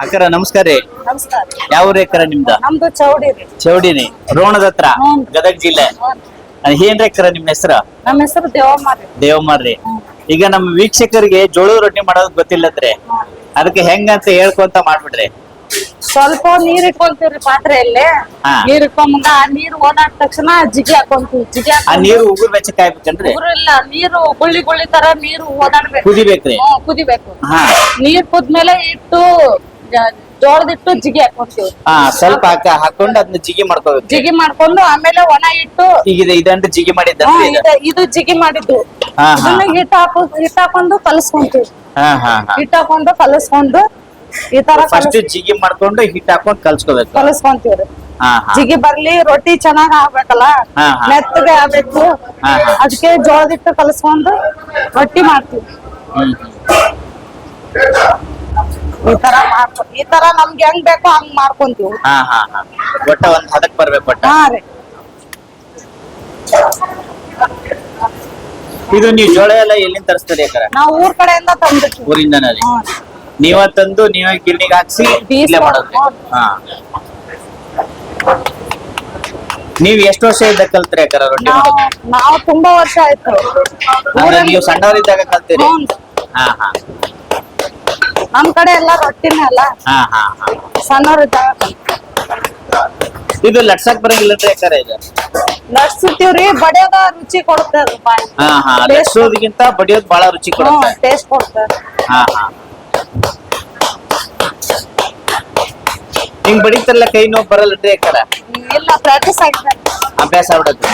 ಅಕ್ಕರ ನಮಸ್ಕಾರ ರೀ. ನಮಸ್ಕಾರ. ಯಾವ ಊರು ಅಕ್ಕರ ನಿಮ್ದ? ನಮ್ದು ಚೌಡಿ ರೀ. ಚೌಡಿನಿ ರೋಣದ ಹತ್ರ. ಗದಗ ಜಿಲ್ಲೆ. ಏನ್ರಿ ಅಕ್ಕರ ನಿಮ್ ಹೆಸರು? ನಮ್ಮ ಹೆಸರು ದೇವಮ್ಮ ರೀ. ದೇವಮ್ಮರ್ರಿ ಈಗ ನಮ್ಮ ವೀಕ್ಷಕರಿಗೆ ಜೋಳದ ರೊಟ್ಟಿ ಮಾಡೋದ್ ಗೊತ್ತಿಲ್ಲತ್ರಿ. ಅದಕ್ಕೆ ಹೆಂಗಂತ ಹೇಳ್ಕೊಂತ ಮಾಡ್ಬಿಡ್ರಿ. ಸ್ವಲ್ಪ ನೀರ್ ಇಟ್ಕೊಂತೀವ್ರಿ ಪಾತ್ರೆಯಲ್ಲಿ. ಹಾ. ನೀರ್ ಇಟ್ಕೊಂಬಂಗ ಆ ನೀರ್ ಓಡಾಡ್ ತಕ್ಷಣ ಜಿಗಿ ಹಾಕೊಂತೀವಿ. ಜಿಗಿ ಆ ಹಾಕೊಂಡ್ ನೀರು ಉಗುರ್ ಬೆಚ್ಚ ಕಾಯ್ಬೇಕನ್ರಿ? ಇಲ್ಲ. ನೀರು ಗುಳ್ಳಿ ಗುಳ್ಳಿ ತರ ನೀರು ಓಡಾಡ್ಬೇಕು. ಕುದಿಬೇಕ್ರಿ. ಹ್ಮ್, ಕುದಿಬೇಕು. ಹಾ. ನೀರ್ ಕುದ್ಮೇಲೆ ಇಟ್ಟು ಜೋಳದಿಟ್ಟು ಜಿಗಿ ಹಾಕೊಂತೀವಿ. ಹಾ ಸ್ವಲ್ಪ ಹಾಕ ಹಾಕೊಂಡು ಅದನ್ನ ಜಿಗಿ ಮಾಡ್ಕೋಬೇಕು. ಜಿಗಿ ಮಾಡ್ಕೊಂಡು ಆಮೇಲೆ ಒಣ ಇಟ್ಟು ಈಗ ಇದು ಇದಂತ ಜಿಗಿ ಮಾಡಿದ್ದ ಇದು? ಜಿಗಿ ಮಾಡಿದ್ದು. ಹಾ, ಹಾ. ಇದನ್ನ ಹಿಟ್ಟು ಹಾಕು ಹಿಟ್ಟು ಹಾಕೊಂಡು ಕಲಸ್ಕೊಂತೀವಿ. ಹಾ ಹಾ ಹಾ. ಹಿಟ್ಟು ಹಾಕೊಂಡು ಕಲಸ್ಕೊಂಡು ಈ ತರ ಫಸ್ಟ್ ಜಿಗಿ ಮಾಡ್ಕೊಂಡು ಹಿಟ್ ಹಾಕೊಂಡು ಕಲ್ಸ್ಕೋಬೇಕು. ಕಲಸ್ಕೊಂತೀವ್ರಿ ಹಾ ಹಾ. ಜಿಗಿ ಬರ್ಲಿ ರೊಟ್ಟಿ ಚೆನ್ನಾಗ್ ಆಗ್ಬೇಕಲ್ಲ? ಹಾ, ಹಾ. ಮೆತ್ತಗೆ ಆಗ್ಬೇಕು. ಹಾ, ಹಾ. ಅದಕ್ಕೆ ಜೋಳದಿಟ್ಟು ಕಲಸ್ಕೊಂಡು ರೊಟ್ಟಿ ಮಾಡ್ತೀವಿ. ಹ್ಮ್. ಈ ತರ ಮಾಡ್ಕೊ ಈ ತರ ನಮ್ಗೆ ಹೆಂಗ್ ಬೇಕೋ ಹಂಗ್ ಮಾಡ್ಕೊಂತೀವಿ. ಹಾ ಹಾ ಹಾ. ಒಟ್ಟ ಒಂದ್ ಹದಕ್ ಬರ್ಬೇಕು ಒಟ್ಟ? ಹಾ ರೀ. ಇದು ನೀವು ಜೋಳ ಎಲ್ಲ ಎಲ್ಲಿಂದ ತರಿಸ್ತೀರಿ ನಾವು ನಾವ್ ಊರ್ ಕಡೆಯಿಂದ ತಂದಿರ್ತೀವಿ ಊರಿಂದನೇ ರೀ. ನೀವ ತಂದು ನೀವೇ ಗಿರ್ನಿಗೆ ಹಾಕ್ಸಿ ಮಾಡೋದು ಇಲ್ಲೇ ಮಾಡೋದ್ರಿ ಹೌದು. ಹಾ. ನೀವ್ ಎಷ್ಟು ವರ್ಷ ಇದ್ದ ಕಲ್ತ್ರಿ ರೊಟ್ಟಿ ನಾವು ಮಾಡೋದು? ನಾವ್ ತುಂಬಾ ವರ್ಷ ಆಯ್ತು. ಅಂದ್ರೆ ಊರಲ್ಲಿ ನೀವು ಸಣ್ಣವರಿದ್ದಾಗ ಕಲ್ತೀರಿ? ಹ್ಞೂ. ಹಾ ಹಾ. ನಮ್ ಕಡೆ ಎಲ್ಲಾ ರೊಟ್ಟಿನೇ ಅಲ್ಲ. ಹಾ ಹಾ ಹಾ. ಇದು ಲಟ್ಸಕ್ ಬರಂಗಿಲ್ಲ ಯಾಕರ ಇದು? ನಡ್ಸುತ್ತೀವ್ರಿ ಬಡಿಯೋದ ರುಚಿ ಕೊಡುತ್ತೆ ಅದು ಬಾಯಿ. ಹಾ ಹಾ Taste- ಲಟ್ಸೋದಕ್ಕಿಂತ ಬಡಿಯೋದ್ ಬಹಳ ರುಚಿ ಕೊಡುತ್ತೆ. ಟೇಸ್ಟ್ ಕೊಡುತ್ತೆ. ಹಾ ಹಾ. ಹಿಂಗ್ ಬಡಿತಾರಲ್ಲ ಕೈ ನೋವು ಬರಲ್ಲ ಯಾಕರ ಇಲ್ಲ ಪ್ರಾಕ್ಟೀಸ್ ಆಗಿದೆ. ಅಭ್ಯಾಸ ಆಗ್ಬಿಡತ್ತೆ.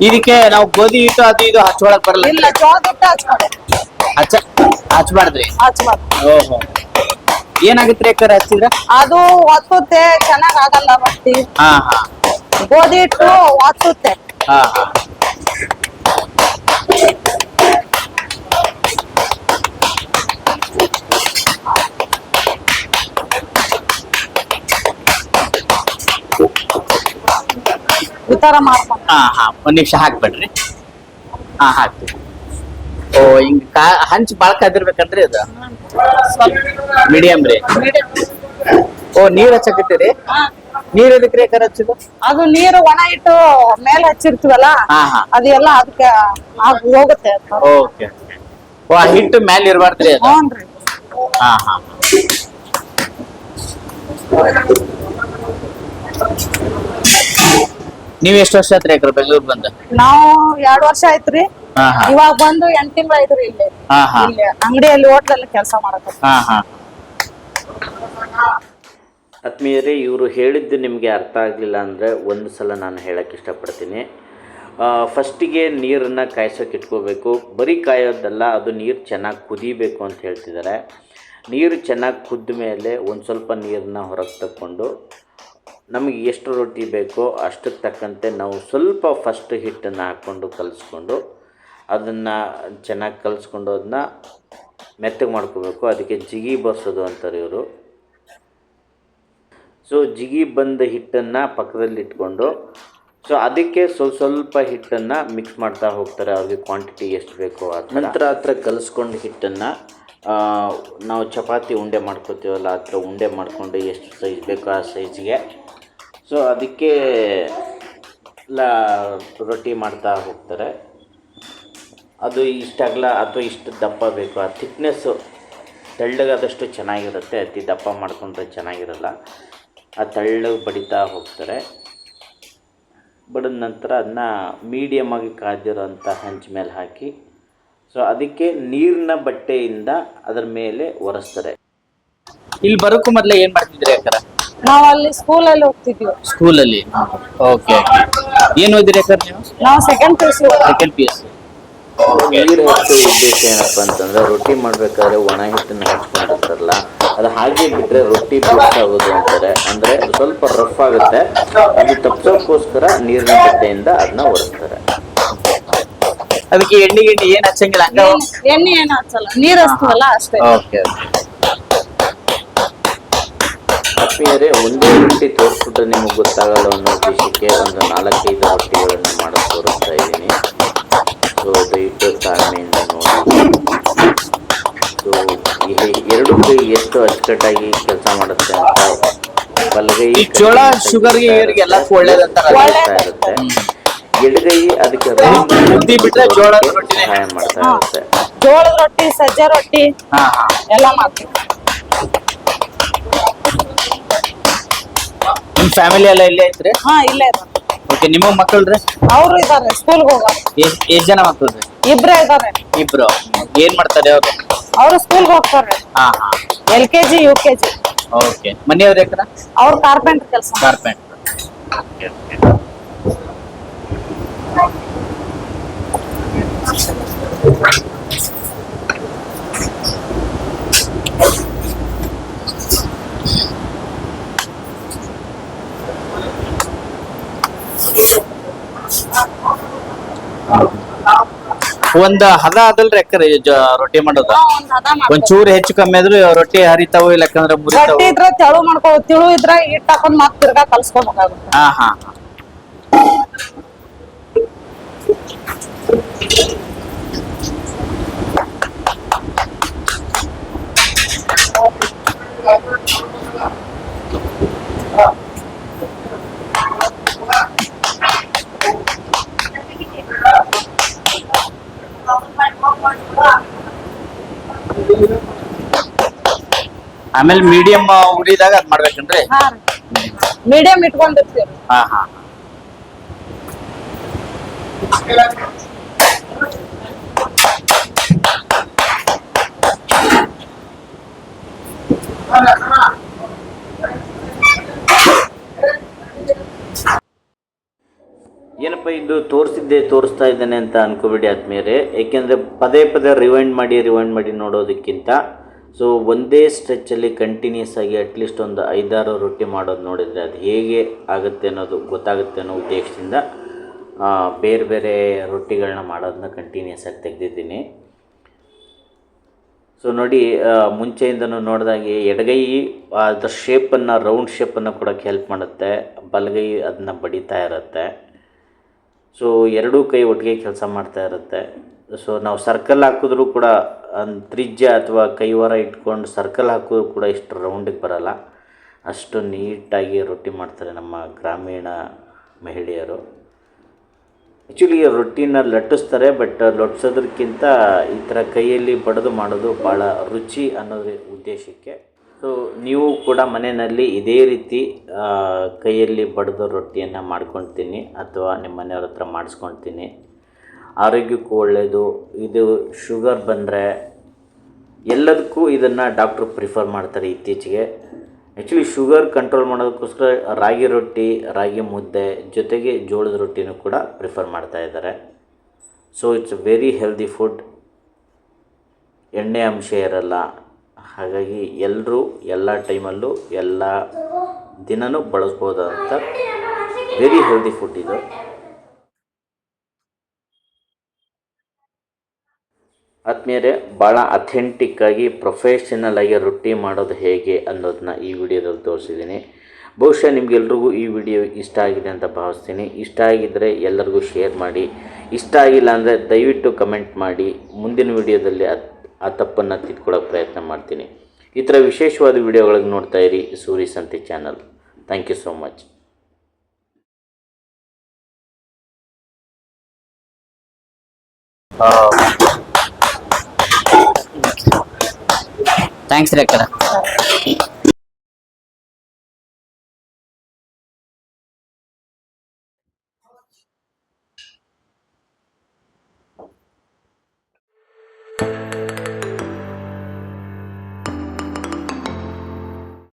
ಇದಕ್ಕೆ ನಾವು ಗೋಧಿ ಹಿಟ್ಟು ಅದು ಇದು ಹಚ್ಕೊಳಕ್ ಬರಲ್ಲ. ಇಲ್ಲ ಜೋಳದಿಟ್ಟು ಹಚ್ಕೊಡಿ ಹಚ್ಚ ಹಚ್ಬಾರ್ದ್ರಿ? ಹಚ್ಬಾರ್ದು. ಓಹೋ. ಏನಾಗುತ್ತೆ ಯಾಕರ ಹಚ್ಚಿದ್ರ? ಅದು ಒತ್ತುತ್ತೆ ಚೆನ್ನಾಗ್ ಆಗಲ್ಲ ರೊಟ್ಟಿ ಹಾ ಹಾ. ಗೋಧಿ ಹಿಟ್ಟು ಒತ್ತುತ್ತೆ ಹಾ ಹಾ. ಈ ತರ ಮಾಡ್ಕೊಂಡು ಹಾ ಹಾ ಒಂದ್ ನಿಮಿಷ ಹಾಕ್ಬೇಡ್ರಿ. ಹಾ ಹಾಕ್ತೀವಿ. ಓ ಹಿಂಗ್ ಕಾ ಹಂಚ್ ಬಾಳ ಕಾದಿರ್ಬೇಕನ್ರಿ ಅದು? ಮೀಡಿಯಂ ರೀ. ಓ ನೀರ್ ಹಚ್ಚಕತ್ತೀರಿ? ಹಾ. ನೀರ್ ಎದಕ್ರಿ ಯಾಕರ ಹಚ್ಚಿದು? ಅದು ನೀರು ಒಣ ಇಟ್ಟು ಮೇಲೆ ಹಚ್ಚಿರ್ತೀವಲ್ಲ ಹಾ, ಹಾ. ಅದೆಲ್ಲ ಅದಕ್ಕೆ ಆಗ್ ಹೋಗುತ್ತೆ ಓಕೆ. ಓ ಆ ಹಿಟ್ಟು ಮ್ಯಾಲ ಇರ್ಬಾರ್ದ್ರಿ ಅದು? ಹ್ಞೂನ್ರಿ. ಹಾ ಹಾ. ನೀವ್ ಎಷ್ಟು ವರ್ಷ ಆತ್ರಿ ಅಕ್ಕ ಬೆಂಗಳೂರು ಬಂದ? ನಾವು ಎರಡು ವರ್ಷ ಆಯ್ತ್ರಿ. ಹಾ ಹಾ. ಇವಾಗ ಬಂದು ಎಂಟ್ ತಿಂಗಳ ಆಯ್ತ್ರಿ ಇಲ್ಲಿ. ಹಾ ಹಾ. ಇಲ್ಲಿ ಅಂಗಡಿಯಲ್ಲಿ ಹೋಟ್ಲಲ್ಲಿ ಕೆಲಸ ಮಾಡಕ ಹಾ ಹಾ. ಆತ್ಮೀಯರೇ ಇವರು ಹೇಳಿದ್ದು ನಿಮಗೆ ಅರ್ಥ ಆಗಲಿಲ್ಲ ಅಂದರೆ ಒಂದು ಸಲ ನಾನು ಹೇಳಕ್ಕೆ ಇಷ್ಟಪಡ್ತೀನಿ. ಫಸ್ಟಿಗೆ ನೀರನ್ನು ಕಾಯಿಸೋಕೆ ಇಟ್ಕೋಬೇಕು. ಬರೀ ಕಾಯೋದಲ್ಲ ಅದು ನೀರು ಚೆನ್ನಾಗಿ ಕುದಿಬೇಕು ಅಂತ ಹೇಳ್ತಿದ್ದಾರೆ ನೀರು ಚೆನ್ನಾಗಿ ಕುದ್ದ ಮೇಲೆ ಒಂದು ಸ್ವಲ್ಪ ನೀರನ್ನ ಹೊರಗೆ ತಕ್ಕೊಂಡು ನಮಗೆ ಎಷ್ಟು ರೊಟ್ಟಿ ಬೇಕೋ ಅಷ್ಟಕ್ಕೆ ತಕ್ಕಂತೆ ನಾವು ಸ್ವಲ್ಪ ಫಸ್ಟ್ ಹಿಟ್ಟನ್ನು ಹಾಕ್ಕೊಂಡು ಕಲಿಸ್ಕೊಂಡು ಅದನ್ನು ಚೆನ್ನಾಗಿ ಕಲಿಸ್ಕೊಂಡು ಅದನ್ನ ಮೆತ್ತಗೆ ಮಾಡ್ಕೋಬೇಕು. ಅದಕ್ಕೆ ಜಿಗಿ ಬಸೋದು ಅಂತಾರೆ ಇವರು. ಸೊ ಜಿಗಿ ಬಂದ ಹಿಟ್ಟನ್ನು ಪಕ್ಕದಲ್ಲಿ ಇಟ್ಕೊಂಡು ಸೊ ಅದಕ್ಕೆ ಸ್ವಲ್ಪ ಸ್ವಲ್ಪ ಹಿಟ್ಟನ್ನು ಮಿಕ್ಸ್ ಮಾಡ್ತಾ ಹೋಗ್ತಾರೆ. ಅವ್ರಿಗೆ ಕ್ವಾಂಟಿಟಿ ಎಷ್ಟು ಬೇಕೋ ಅದು ನಂತರ ಹತ್ರ ಕಲಿಸ್ಕೊಂಡು ಹಿಟ್ಟನ್ನು ನಾವು ಚಪಾತಿ ಉಂಡೆ ಮಾಡ್ಕೋತೀವಲ್ಲ, ಆ ಥರ ಉಂಡೆ ಮಾಡಿಕೊಂಡು ಎಷ್ಟು ಸೈಜ್ ಬೇಕೋ ಆ ಸೈಜ್ಗೆ ಸೊ ಅದಕ್ಕೆ ಲ ರೊಟ್ಟಿ ಮಾಡ್ತಾ ಹೋಗ್ತಾರೆ. ಅದು ಇಷ್ಟಾಗಲ್ಲ ಅಥವಾ ಇಷ್ಟು ದಪ್ಪ ಬೇಕು. ಆ ಥಿಕ್ನೆಸ್ಸು ತೆಳ್ಳಗಾದಷ್ಟು ಚೆನ್ನಾಗಿರುತ್ತೆ. ಅತಿ ದಪ್ಪ ಮಾಡ್ಕೊಂಡ್ರೆ ಚೆನ್ನಾಗಿರಲ್ಲ. ಆ ತೆಳ್ಳಗೆ ಬಡಿತಾ ಹೋಗ್ತಾರೆ. ಬಡಿದ ನಂತರ ಅದನ್ನ ಮೀಡಿಯಮ್ ಆಗಿ ಕಾದಿರೋಂಥ ಹಂಚ್ ಮೇಲೆ ಹಾಕಿ. ಸೊ ಅದಕ್ಕೆ ನೀರಿನ ಬಟ್ಟೆಯಿಂದ ಅದರ ಮೇಲೆ ಒರೆಸ್ತಾರೆ. ಇಲ್ಲಿ ಬರೋಕ್ಕೂ ಮೊದಲೇ ಏನು ಮಾಡ್ತಿದ್ರಿ ಯಾಕರ ನಾವ್ ಅಲ್ಲಿ ಸ್ಕೂಲಲ್ಲಿ ಹೋಗ್ತಿದ್ವಿ ಸ್ಕೂಲಲ್ಲಿ ಓಕೆ ಏನು ಓದಿರಿ ಸರ್ ನೀವು? ನಾವು second P U second P S ನೀರು ಹಚ್ಚೋ ಉದ್ದೇಶ ಏನಪ್ಪ ಅಂತಂದ್ರೆ ರೊಟ್ಟಿ ಮಾಡ್ಬೇಕಾದ್ರೆ ಒಣ ಹಿಟ್ಟನ್ನು ಹಚ್ಕೊಂಡಿರ್ತಾರಲ್ಲ ಅದು ಹಾಗೆ ಬಿಟ್ರೆ ರೊಟ್ಟಿ ಬಿಸ್ಟ್ ಆಗೋದು ಅಂತಾರೆ. ಅಂದ್ರೆ ಸ್ವಲ್ಪ ರಫ್ ಆಗುತ್ತೆ. ಅದು ತಪ್ಪಿಸೋಕೋಸ್ಕರ ನೀರಿನ ಬಟ್ಟೆಯಿಂದ ಅದನ್ನ ಒರೆಸ್ತಾರೆ. ಅದಕ್ಕೆ ಎಣ್ಣೆ ಗಿಣ್ಣೆ ಏನ್ ಹಚ್ಚಂಗಿಲ್ಲ? ಹಂಗ? ಎಣ್ಣೆ ಏನು ಹಚ್ಚಲ್ಲ. ನೀರ್ ಹಚ್ತೀವಲ್ಲ ಅಷ್ಟೇ. ಓಕೆ ಆತ್ಮೀಯರೇ ಒಂದೇ ರೊಟ್ಟಿ ತೋರಿಸ್ಬಿಟ್ಟು ನಿಮಗೆ ಗೊತ್ತಾಗಲ್ಲ ಅನ್ನೋ ಉದ್ದೇಶಕ್ಕೆ ಒಂದು ನಾಲ್ಕೈದು ರೊಟ್ಟಿಗಳನ್ನು ಮಾಡೋದು ತೋರಿಸ್ತಾ ಇದ್ದೀನಿ. ಸೊ ದಯವಿಟ್ಟು ತಾಳ್ಮೆಯಿಂದ ನೋಡಿ. ಸೊ ಇಲ್ಲಿ ಎರಡು ಕೈ ಎಷ್ಟು ಅಚ್ಚುಕಟ್ಟಾಗಿ ಕೆಲಸ ಮಾಡುತ್ತೆ ಅಂತ ಬಲಗೈ ಈ ಜೋಳ ಶುಗರ್ ಎಲ್ಲ ಇರುತ್ತೆ. ಎಡಗೈ ಅದಕ್ಕೆ ಬಿಟ್ರೆ ಜೋಳದ ರೊಟ್ಟಿನೇ. ಸಹಾಯ ಮಾಡ್ತಾ ಇರುತ್ತೆ. ಜೋಳದ ರೊಟ್ಟಿ ಸಜ್ಜೆ ರೊಟ್ಟಿ ಎಲ್ಲ ಮಾಡ್ತೀವಿ. ನಿಮ್ ಫ್ಯಾಮಿಲಿ ಎಲ್ಲ ಇಲ್ಲೇ ಐತ್ರಿ ಹಾ ಇಲ್ಲೇ ಇದಾರೆ ಓಕೆ ನಿಮ್ಮ ಮಕ್ಕಳ್ರಿ? ಅವ್ರು ಇದಾರೆ ಸ್ಕೂಲ್ಗೆ ಹೋಗೋರು. ಎಷ್ಟ್ ಎಷ್ಟ್ ಜನ ಮಕ್ಕಳ್ರಿ ಇಬ್ರೇ ಇದ್ದಾರೆ ಇಬ್ರು. ಏನ್ ಮಾಡ್ತಾರೆ ಅವ್ರು ಅವ್ರು ಸ್ಕೂಲ್ಗೆ ಹೋಗ್ತಾರೆ. ಹಾ ಹಾ. L K G U K G okay ಮನೆಯವ್ರ ಯಾಕರ ಅವ್ರು ಕಾರ್ಪೆಂಟರ್ ಕೆಲಸ. ಕಾರ್ಪೆಂಟ್ ಒಂದ್ ಹದ ಅದಲ್ರಿ ಅಕ್ಕರ ರೊಟ್ಟಿ ಮಾಡೋದು ಒಂದ್ ಹದ ಮಾಡ್ತೀವಿ. ಒಂದ್ ಚೂರು ಹೆಚ್ಚು ಕಮ್ಮಿ ಆದ್ರೂ ರೊಟ್ಟಿ ಹರಿತಾವು ಇಲ್ಲಕಂದ್ರ ಮುರಿತಾವು ರೊಟ್ಟಿ ಇದ್ರ ತೆಳು ಮಾಡ್ಕೊ ತಿಳು ಇದ್ರ ಹಿಟ್ಟು ಹಾಕೊಂಡ್ ಮತ್ ತಿರ್ಗಾ ಕಲ್ಸ್ಕೊಬೇಕಾಗುತ್ತೆ ಹಾ ಹಾ ಹಾ. ಆಮೇಲೆ ಮೀಡಿಯಂ ಉಳಿದಾಗ ಅದ್ ಮಾಡ್ಬೇಕನ್ರಿ? ಹಾ ಮೀಡಿಯಂ ಇಟ್ಕೊಂಡಿರ್ತೀವಿ ಹಾ ಹಾ. ಏನಪ್ಪ ಇದು ತೋರಿಸಿದ್ದೆ ತೋರಿಸ್ತಾ ಇದ್ದೇನೆ ಅಂತ ಅನ್ಕೋಬೇಡಿ ಆದ್ಮೇಲೆ ಏಕೆಂದರೆ ಪದೇ ಪದೇ ರಿವೈಂಡ್ ಮಾಡಿ ರಿವೈಂಡ್ ಮಾಡಿ ನೋಡೋದಕ್ಕಿಂತ ಸೊ ಒಂದೇ ಸ್ಟ್ರೆಚ್ಚಲ್ಲಿ ಕಂಟಿನ್ಯೂಸ್ ಆಗಿ ಅಟ್ಲೀಸ್ಟ್ ಒಂದು ಐದಾರು ರೊಟ್ಟಿ ಮಾಡೋದು ನೋಡಿದರೆ ಅದು ಹೇಗೆ ಆಗುತ್ತೆ ಅನ್ನೋದು ಗೊತ್ತಾಗುತ್ತೆ ಅನ್ನೋ ಉದ್ದೇಶದಿಂದ ಬೇರೆ ಬೇರೆ ರೊಟ್ಟಿಗಳನ್ನ ಮಾಡೋದನ್ನ ಕಂಟಿನ್ಯೂಸ್ ಆಗಿ ತೆಗೆದಿದ್ದೀನಿ. ಸೊ ನೋಡಿ ಮುಂಚೆಯಿಂದನೂ ನೋಡಿದಾಗೆ ಎಡಗೈ ಅದರ ಶೇಪನ್ನು ರೌಂಡ್ ಶೇಪನ್ನು ಕೊಡೋಕ್ಕೆ ಹೆಲ್ಪ್ ಮಾಡುತ್ತೆ, ಬಲಗೈ ಅದನ್ನ ಬಡಿತಾ ಇರುತ್ತೆ. ಸೊ ಎರಡೂ ಕೈ ಒಟ್ಟಿಗೆ ಕೆಲಸ ಮಾಡ್ತಾ ಇರುತ್ತೆ. ಸೊ ನಾವು ಸರ್ಕಲ್ ಹಾಕಿದ್ರೂ ಕೂಡ ತ್ರಿಜ್ಯ ಅಥವಾ ಕೈವಾರ ಇಟ್ಕೊಂಡು ಸರ್ಕಲ್ ಹಾಕಿದ್ರು ಕೂಡ ಇಷ್ಟು ರೌಂಡಿಗೆ ಬರಲ್ಲ. ಅಷ್ಟು ನೀಟಾಗಿ ರೊಟ್ಟಿ ಮಾಡ್ತಾರೆ ನಮ್ಮ ಗ್ರಾಮೀಣ ಮಹಿಳೆಯರು. ಆ್ಯಕ್ಚುಲಿ ರೊಟ್ಟಿನ ಲಟ್ಟಿಸ್ತಾರೆ ಬಟ್ ಲಟ್ಟಿಸೋದಕ್ಕಿಂತ ಈ ಥರ ಕೈಯಲ್ಲಿ ಬಡಿದು ಮಾಡೋದು ಭಾಳ ರುಚಿ ಅನ್ನೋದ್ರ ಉದ್ದೇಶಕ್ಕೆ. ಸೊ ನೀವು ಕೂಡ ಮನೆಯಲ್ಲಿ ಇದೇ ರೀತಿ ಕೈಯಲ್ಲಿ ಬಡಿದ ರೊಟ್ಟಿಯನ್ನು ಮಾಡ್ಕೊಳ್ತೀನಿ ಅಥವಾ ನಿಮ್ಮ ಮನೆಯವ್ರ ಹತ್ರ ಮಾಡಿಸ್ಕೊಳ್ತೀನಿ ಆರೋಗ್ಯಕ್ಕೂ ಒಳ್ಳೆಯದು ಇದು ಶುಗರ್ ಬಂದರೆ ಎಲ್ಲದಕ್ಕೂ ಇದನ್ನು ಡಾಕ್ಟ್ರು ಪ್ರಿಫರ್ ಮಾಡ್ತಾರೆ ಇತ್ತೀಚೆಗೆ. ಆ್ಯಕ್ಚುಲಿ ಶುಗರ್ ಕಂಟ್ರೋಲ್ ಮಾಡೋದಕ್ಕೋಸ್ಕರ ರಾಗಿ ರೊಟ್ಟಿ, ರಾಗಿ ಮುದ್ದೆ ಜೊತೆಗೆ ಜೋಳದ ರೊಟ್ಟಿನೂ ಕೂಡ ಪ್ರಿಫರ್ ಮಾಡ್ತಾ ಇದ್ದಾರೆ. So it's very healthy food ಎಣ್ಣೆ ಅಂಶ ಇರಲ್ಲ. ಹಾಗಾಗಿ ಎಲ್ಲರೂ ಎಲ್ಲ ಟೈಮಲ್ಲೂ ಎಲ್ಲ ದಿನವೂ ಬಳಸ್ಬೋದಂತ ವೆರಿ ಹೆಲ್ದಿ ಫುಡ್ ಇದು. ಆತ್ಮೀಯರೇ ಭಾಳ ಅಥೆಂಟಿಕ್ಕಾಗಿ ಪ್ರೊಫೆಷನಲ್ ಆಗಿ ರೊಟ್ಟಿ ಮಾಡೋದು ಹೇಗೆ ಅನ್ನೋದನ್ನ ಈ ವಿಡಿಯೋದಲ್ಲಿ ತೋರಿಸಿದ್ದೀನಿ. ಬಹುಶಃ ನಿಮಗೆಲ್ರಿಗೂ ಈ ವಿಡಿಯೋ ಇಷ್ಟ ಆಗಿದೆ ಅಂತ ಭಾವಿಸ್ತೀನಿ. ಇಷ್ಟ ಆಗಿದ್ದರೆ ಎಲ್ಲರಿಗೂ ಶೇರ್ ಮಾಡಿ. ಇಷ್ಟ ಆಗಿಲ್ಲ ಅಂದರೆ ದಯವಿಟ್ಟು ಕಮೆಂಟ್ ಮಾಡಿ. ಮುಂದಿನ ವಿಡಿಯೋದಲ್ಲಿ ಆ ತಪ್ಪನ್ನು ತಿದ್ಕೊಳ್ಳೋಕೆ ಪ್ರಯತ್ನ ಮಾಡ್ತೀನಿ. ಈ ಥರ ವಿಶೇಷವಾದ ವಿಡಿಯೋಗಳಿಗೆ ನೋಡ್ತಾ ಇರಿ Suri Santhe channel. Thank you so much thanks